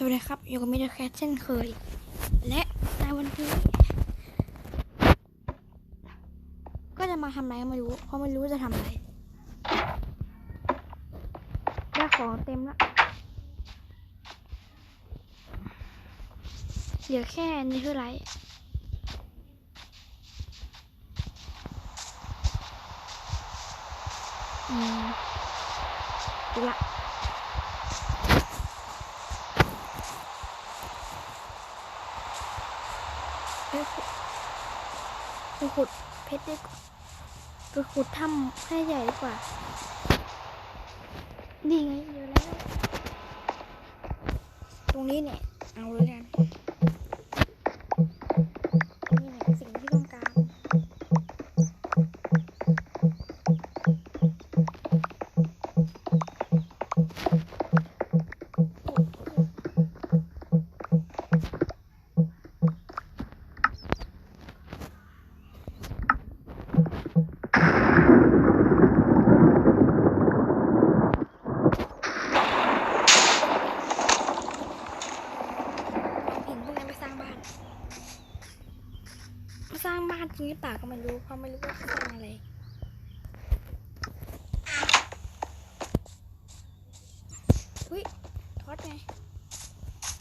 สวัสดีครับอยู่กับมิเตอร์แคทเช่นเคย และในวันนี้ก็จะมาทำอะไรไม่รู้ เพราะไม่รู้จะทำอะไรได้ของเต็มละเหลือแค่นี้เท่าไหร่อืมดูละ ไปขุดไป ขุดเพชรดีกว่าไปขุดถ้ำให้ใหญ่ดีกว่า นี่ไงเยอะแล้ว ตรงนี้เนี่ย เอาเลยนะ ปล่าก็ไม่รู้เพราะไม่รู้ว่าเขาสร้างอะไรอุ้ยทอดไง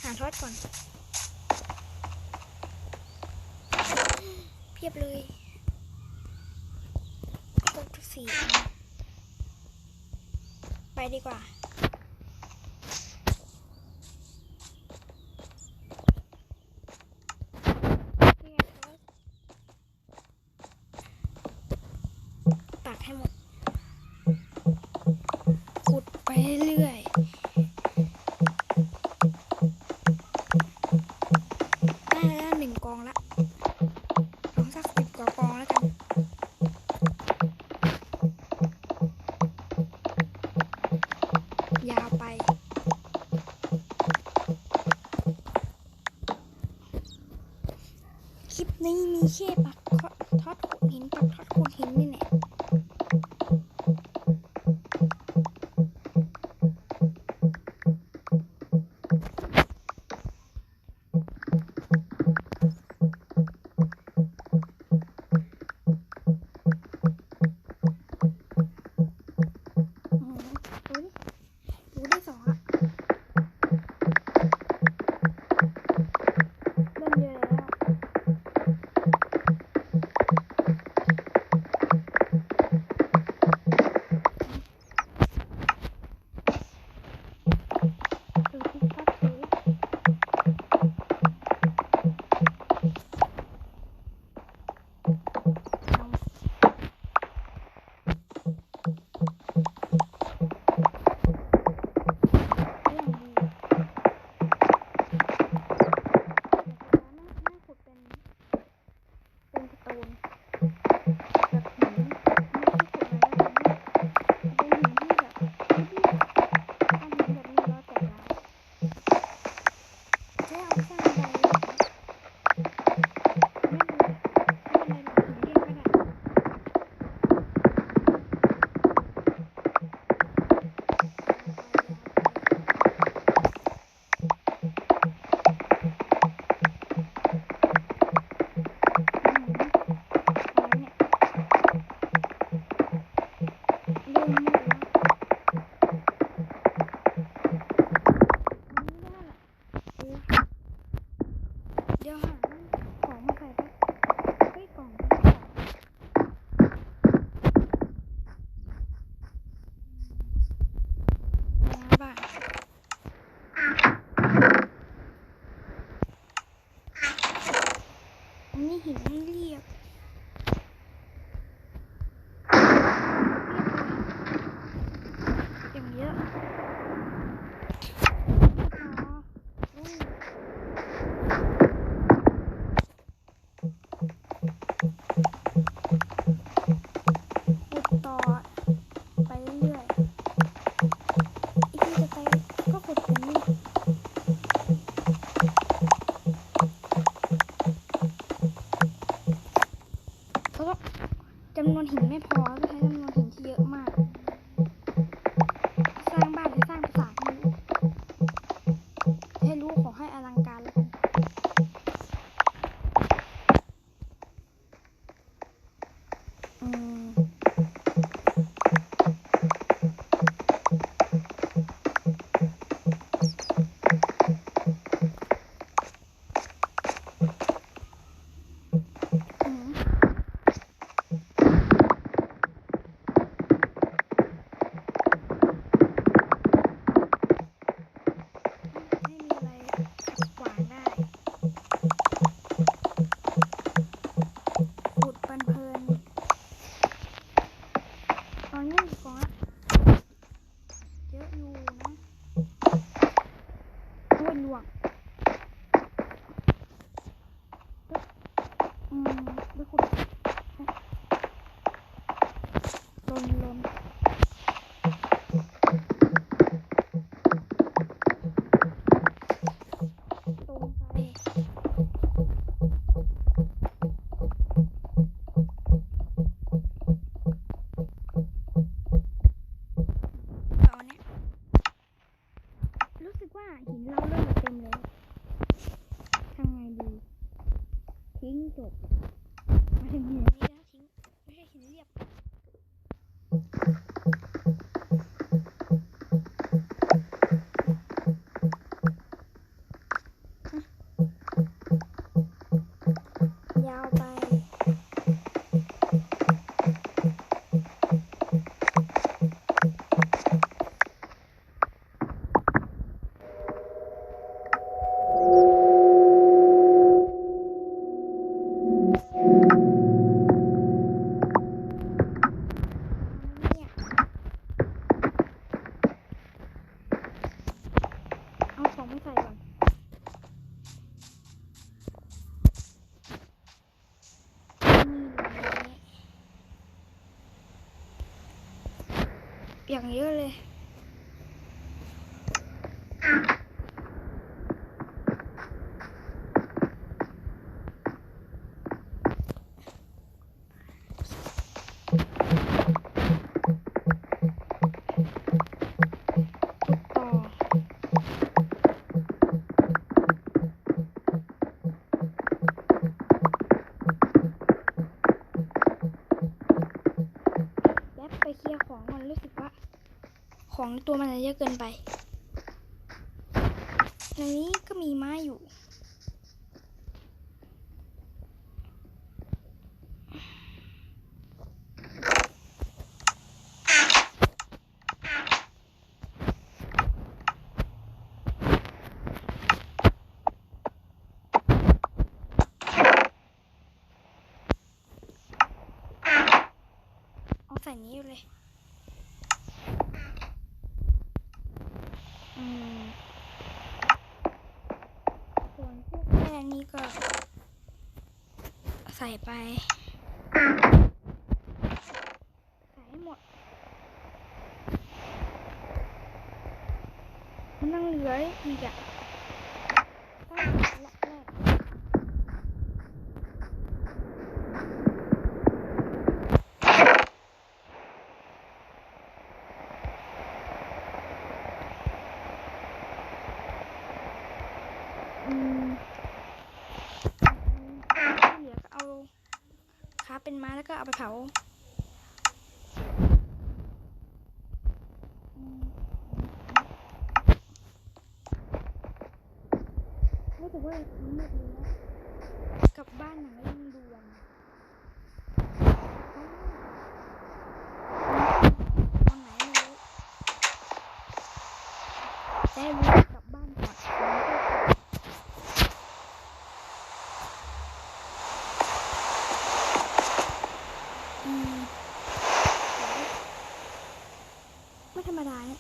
หาทอดก่อน เพียบเลยตกทุกสีไปดีกว่า นี่มีแค่ปักทอดขุดหินปักทอดขุดหินนี่แหละ ทิ้งจบ เคลียร์ของมันรู้สึกว่า ของตัวมันเยอะเกินไปในนี้ก็มีไม้อยู่ ใส่นี้อยู่เลย อืมส่วนพวกแค่นี้ก็ ใส่ไป ใส่ให้หมด มันนั่งเหลืออีกอะตั้งแต่ล็อกแรก อืมที่เหลือก็เอาค้าเป็นไม้แล้ว ก็เอาไปเผาอืมรู้สึกว่ามันมืดเลยนะกลับบ้านหนังเล่นดวนตอนไหนไม่รู้ได้รู้กลับบ้านก่อนอืมไม่ธรรมดาเนี่ย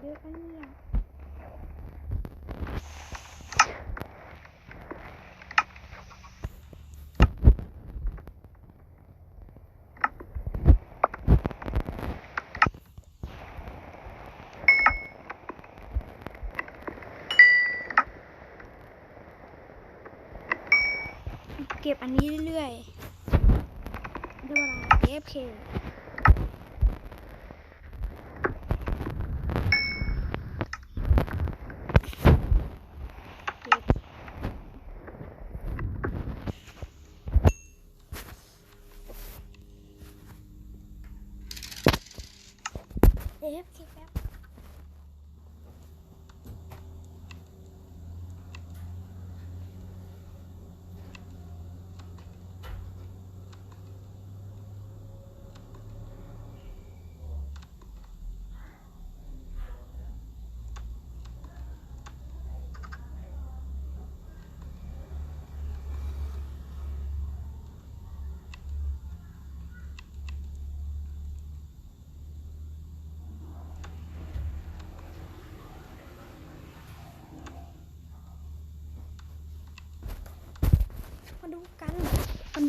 เยอะนะเนี่ยเก็บอันนี้เรื่อยๆด้วยเวลา AFK เก็บเอฟเคแป๊บ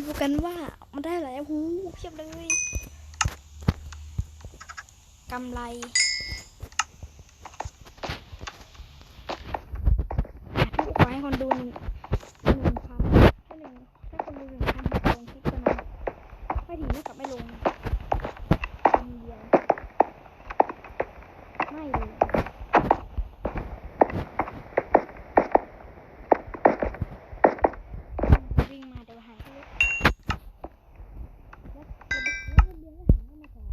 ดูกันว่ามันได้อะไรหูเพียบเลยกำไรทุกขอให้คนดูหนึ่งหนึ่งพันถ้าหนึ่งถ้าคนดูหนึ่งพันลงคลิปกันนะถ้าถีไม่กลับไม่ลงคนเดียวไม่เลย วิ่งมาเดี๋ยวหายไปเลยแล้วแล้วเดี๋ยวก็หายมาก่อน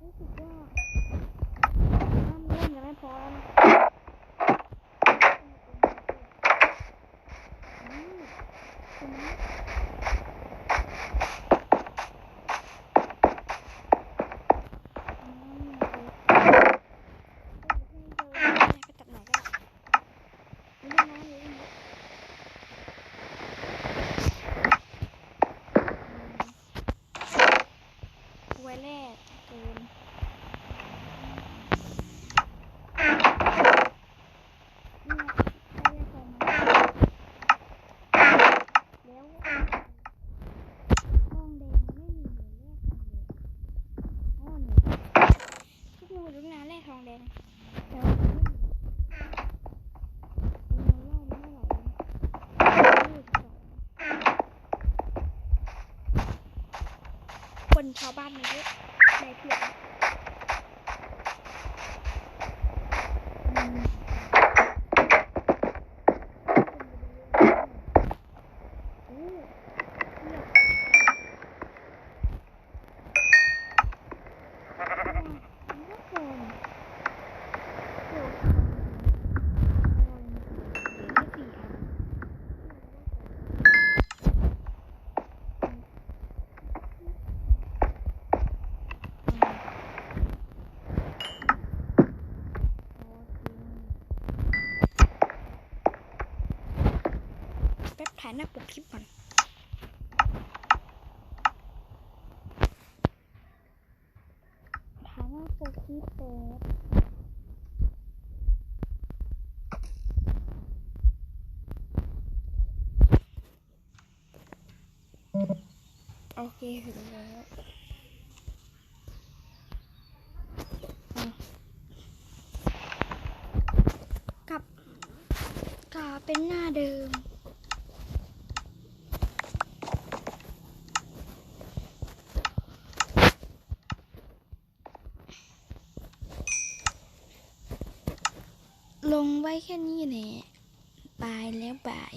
รู้สึกว่าน้ำเล่นยังไม่พอแล้วนะอืม ใช่ไหมอืมไปตัดไหนก็ได้ไม่ได้นะเลยนะไว้แรกเกินนี่ไงได้แรกพอมาแล้วห้องแดงไม่มีเหมือนแรกทองแดงอ๋อหนูที่ดูดูงานแรกทองแดงแต่ว่ามันไม่มี คน ชาวบ้านมาเยอะในเพียงแป๊บถ่าย หน้าปกคลิปก่อนถ่ายหน้าปกคลิปแป๊บโอเคถึงแล้วกลับกลับเป็นหน้าเดิม ไว้แค่นี้แหละบายแล้วบาย